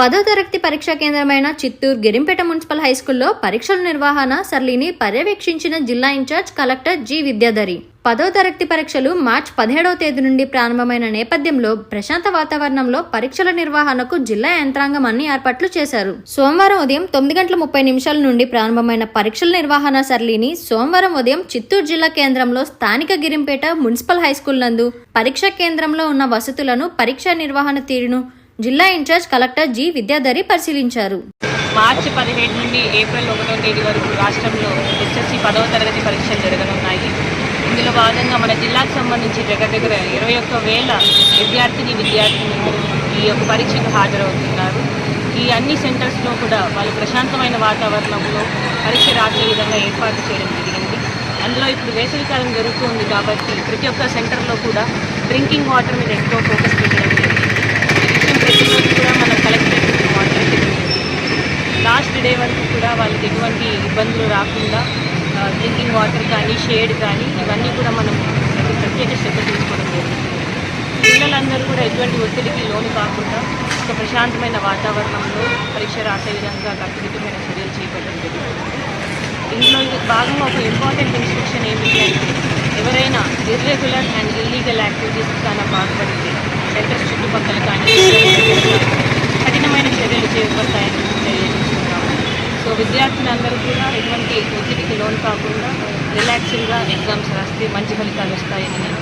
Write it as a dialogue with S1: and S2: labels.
S1: పదో తరగతి పరీక్షా కేంద్రమైన చిత్తూరు గిరింపేట మున్సిపల్ హైస్కూల్లో పరీక్షల నిర్వహణ సరళిని పర్యవేక్షించిన జిల్లా ఇన్ఛార్జ్ కలెక్టర్ జి విద్యాధరి. పదో తరగతి పరీక్షలు మార్చి పదిహేడవ తేదీ నుండి ప్రారంభమైన నేపథ్యంలో ప్రశాంత వాతావరణంలో పరీక్షల నిర్వహణకు జిల్లా యంత్రాంగం అన్ని ఏర్పాట్లు చేశారు. సోమవారం ఉదయం తొమ్మిది గంటల ముప్పై నిమిషాల నుండి ప్రారంభమైన పరీక్షల నిర్వహణ సరళిని సోమవారం ఉదయం చిత్తూరు జిల్లా కేంద్రంలో స్థానిక గిరింపేట మున్సిపల్ హైస్కూల్ నందు పరీక్షా కేంద్రంలో ఉన్న వసతులను పరీక్షా నిర్వహణ తీరును జిల్లా ఇన్ఛార్జ్ కలెక్టర్ జి విద్యాధరి పరిశీలించారు.
S2: మార్చి పదిహేడు నుండి ఏప్రిల్ ఒకటో తేదీ వరకు రాష్ట్రంలో ఎస్ఎస్సి పదవ తరగతి పరీక్షలు జరగనున్నాయి. ఇందులో భాగంగా మన జిల్లాకు సంబంధించి దగ్గర దగ్గర ఇరవై ఒక్క వేల విద్యార్థిని విద్యార్థినులు ఈ యొక్క పరీక్షకు హాజరవుతున్నారు. ఈ అన్ని సెంటర్స్లో కూడా వాళ్ళు ప్రశాంతమైన వాతావరణంలో పరీక్ష రాసే విధంగా ఏర్పాటు చేయడం జరిగింది. అందులో ఇప్పుడు వేసవికాలం జరుగుతుంది కాబట్టి ప్రతి ఒక్క సెంటర్లో కూడా డ్రింకింగ్ వాటర్ మీద ఎక్కువ ఫోకస్ పెట్టడం జరిగింది ఈ విషయం ప్రతిరోజు కూడా మనం కలెక్టరేట్ మానిటర్ చేయడం జరిగింది లాస్ట్ డే వరకు కూడా వాళ్ళకి ఎటువంటి ఇబ్బందులు రాకుండా డ్రింకింగ్ వాటర్ కానీ షేడ్ కానీ ఇవన్నీ కూడా మనం ప్రత్యేక శ్రద్ధ తీసుకోవడం జరుగుతుంది పిల్లలందరూ కూడా ఎటువంటి ఒత్తిడికి లోను కాకుండా ఒక ప్రశాంతమైన వాతావరణంలో పరీక్ష రాసే విధంగా కట్టుదిట్టమైన చర్యలు చేపట్టడం జరుగుతుంది ఇందులో భాగంగా ఒక ఇంపార్టెంట్ ఇన్స్ట్రక్షన్ ఏమిటి అంటే ఎవరైనా ఇర్రెగ్యులర్ అండ్ ఇల్లీగల్ యాక్టివిటీస్ కానీ బాధపడితే సెంటర్స్ చుట్టుపక్కల కానీ విద్యార్థులందరూ కూడా ఎటువంటి ఒత్తిడికి లోన్ కాకుండా రిలాక్సింగ్గా ఎగ్జామ్స్ రాస్తే మంచి ఫలితాలు వస్తాయని నేను